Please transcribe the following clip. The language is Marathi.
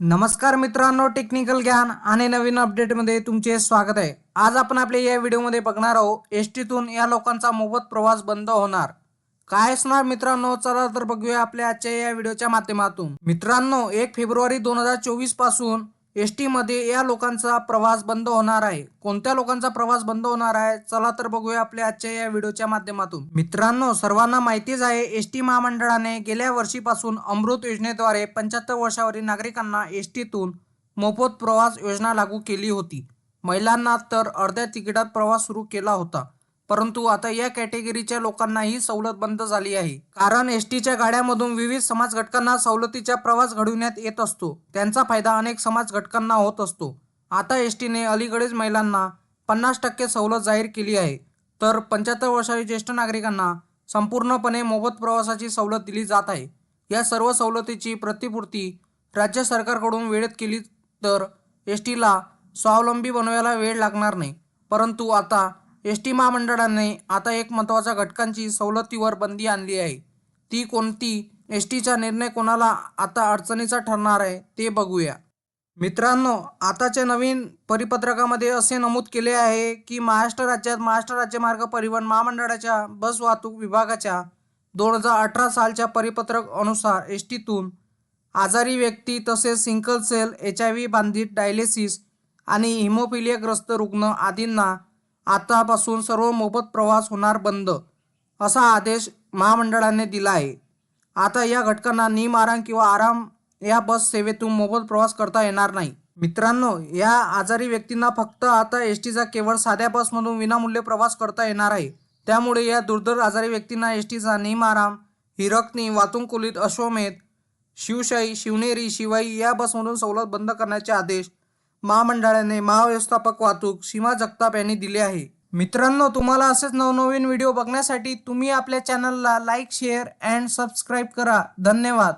नमस्कार मित्रांनो टेक्निकल ज्ञान आणि नवीन अपडेटमध्ये तुमचे स्वागत आहे. आज आपण आपल्या या व्हिडिओमध्ये बघणार आहोत एस टीतून या लोकांचा मोफत प्रवास बंद होणार. काय असणार मित्रांनो? चला तर बघूया आपल्या आजच्या या व्हिडिओच्या माध्यमातून. मित्रांनो एक फेब्रुवारी दोन हजार चोवीसपासून एस टीमध्ये या लोकांचा प्रवास बंद होणार आहे. कोणत्या लोकांचा प्रवास बंद होणार आहे? चला तर बघूया आपल्या आजच्या या व्हिडिओच्या माध्यमातून. मित्रांनो सर्वांना माहितीच आहे एस टी महामंडळाने गेल्या वर्षीपासून अमृत योजनेद्वारे पंच्याहत्तर वर्षावरील नागरिकांना एस टीतून मोफत प्रवास योजना लागू केली होती. महिलांना तर अर्ध्या तिकिटात प्रवास सुरू केला होता. परंतु आता या कॅटेगरीच्या लोकांना ही सवलत बंद झाली आहे. कारण एस टीच्या गाड्यामधून विविध समाज घटकांना सवलतीचा प्रवास घडविण्यात येत असतो. त्यांचा फायदा अनेक समाज घटकांना होत असतो. आता एस टीने अलीकडेच महिलांना पन्नास टक्के सवलत जाहीर केली आहे. तर पंच्याहत्तर वर्षाच्या ज्येष्ठ नागरिकांना संपूर्णपणे मोफत प्रवासाची सवलत दिली जात आहे. या सर्व सवलतीची प्रतिपूर्ती राज्य सरकारकडून वेळेत केली तर एस टीला स्वावलंबी बनवायला वेळ लागणार नाही. परंतु आता एस टी महामंडळाने आता एक महत्त्वाच्या घटकांची सवलतीवर बंदी आणली आहे. ती कोणती? एस टीचा निर्णय कोणाला आता अडचणीचा ठरणार आहे ते बघूया. मित्रांनो आताच्या नवीन परिपत्रकामध्ये असे नमूद केले आहे की महाराष्ट्र राज्यात महाराष्ट्र राज्य मार्ग परिवहन महामंडळाच्या बस वाहतूक विभागाच्या दोन हजार अठरा सालच्या परिपत्रक अनुसार एस टीतून आजारी व्यक्ती तसेच sickle cell H I V बांधित dialysis आणि हिमोफिलियाग्रस्त रुग्ण आदींना आतापासून सर्व मोफत प्रवास होणार बंद असा आदेश महामंडळाने दिला आहे. आता या घटकांना निम आराम किंवा आराम या बस सेवेतून मोफत प्रवास करता येणार नाही. मित्रांनो या आजारी व्यक्तींना फक्त आता एस टीचा केवळ साध्या बसमधून विनामूल्य प्रवास करता येणार आहे. त्यामुळे या दुर्धर आजारी व्यक्तींना एस टीचा निम आराम हिरकणी वातुंकुलीत अश्वमेध शिवशाही शिवनेरी शिवाई या बसमधून सवलत बंद करण्याचे आदेश महामंडळाने महाव्यवस्थापक वाहतूक सीमा जगताप यांनी दिले आहे. मित्रांनो तुम्हाला असेच नवनवीन व्हिडिओ बघण्यासाठी तुम्ही आपल्या चॅनलला लाईक शेअर अँड सबस्क्राईब करा. धन्यवाद.